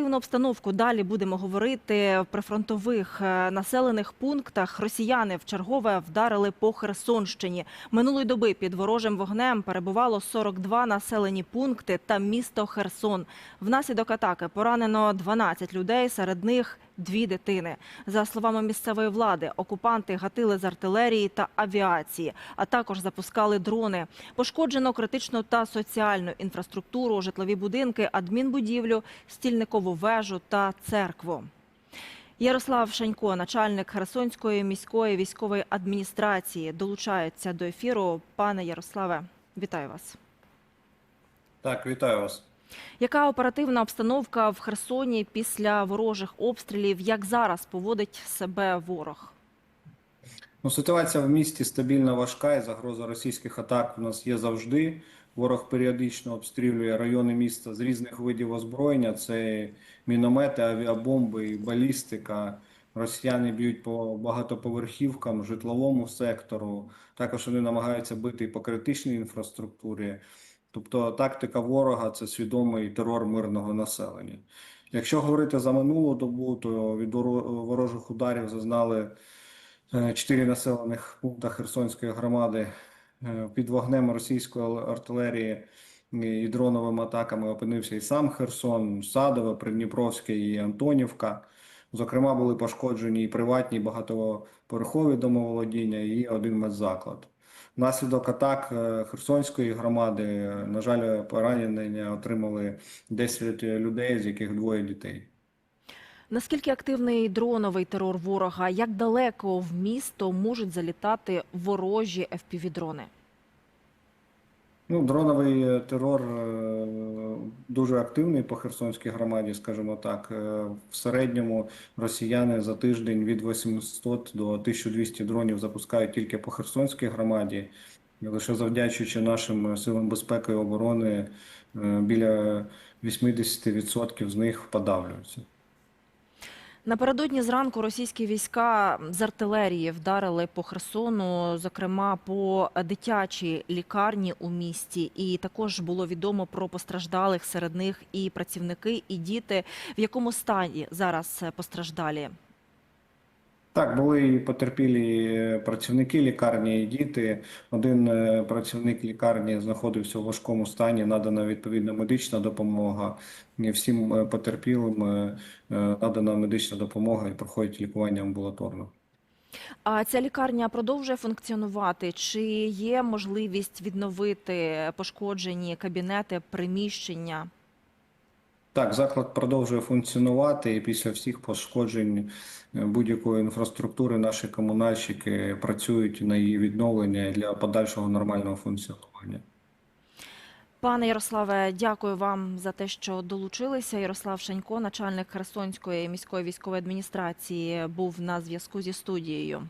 оперативну обстановку далі будемо говорити в прифронтових е, населених пунктах. Росіяни в чергове вдарили по Херсонщині. Минулої доби під ворожим вогнем перебувало 42 населені пункти та місто Херсон. Внаслідок атаки поранено 12 людей, серед них дві дитини. За словами місцевої влади, окупанти гатили з артилерії та авіації, а також запускали дрони. Пошкоджено критичну та соціальну інфраструктуру, житлові будинки, адмінбудівлю, стільникову вежу та церкву. Ярослав Шанько, начальник Херсонської міської військової адміністрації, долучається до ефіру. Пане Ярославе, вітаю вас. Так, вітаю вас. Яка оперативна обстановка в Херсоні після ворожих обстрілів? Як зараз поводить себе ворог? Ну, ситуація в місті стабільно важка, і загроза російських атак у нас є завжди. Ворог періодично обстрілює райони міста з різних видів озброєння. Це міномети, авіабомби, балістика. Росіяни б'ють по багатоповерхівкам, житловому сектору. Також вони намагаються бити по критичній інфраструктурі. Тобто тактика ворога це свідомий терор мирного населення. Якщо говорити за минулу добу, то від воро- ворожих ударів зазнали е, чотири населених пункта Херсонської громади Е, під вогнем російської артилерії і дроновими атаками опинився і сам Херсон, Садове, Придніпровське і Антонівка. Зокрема, були пошкоджені і приватні багатоповерхові домоволодіння, і один медзаклад. Внаслідок атак е, Херсонської громади, е, на жаль, поранення отримали 10 людей, з яких двоє дітей. Наскільки активний дроновий терор ворога? Як далеко в місто можуть залітати ворожі FPV-дрони? Ну, дроновий е, терор е, дуже активний по Херсонській громаді, скажімо так. Е, В середньому росіяни за тиждень від 800 до 1200 дронів запускають тільки по Херсонській громаді. Лише завдячуючи нашим силам безпеки і оборони, біля 80% з них подавлюються. Напередодні зранку російські війська з артилерії вдарили по Херсону, зокрема по дитячій лікарні у місті. І також було відомо про постраждалих серед них і працівники, і діти. В якому стані зараз постраждалі? Так, були і потерпілі е, працівники лікарні і діти. Один е, працівник лікарні знаходився в важкому стані, надана відповідна медична допомога. Всім е, потерпілим надана медична допомога і проходять лікування амбулаторно. А ця лікарня продовжує функціонувати? Чи є можливість відновити пошкоджені кабінети, приміщення? Так, заклад продовжує функціонувати, і після всіх пошкоджень е, будь-якої інфраструктури наші комунальщики працюють на її відновлення для подальшого нормального функціонування. Пане Ярославе, дякую вам за те, що долучилися. Ярослав Шанько, начальник Херсонської міської військової адміністрації, був на зв'язку зі студією.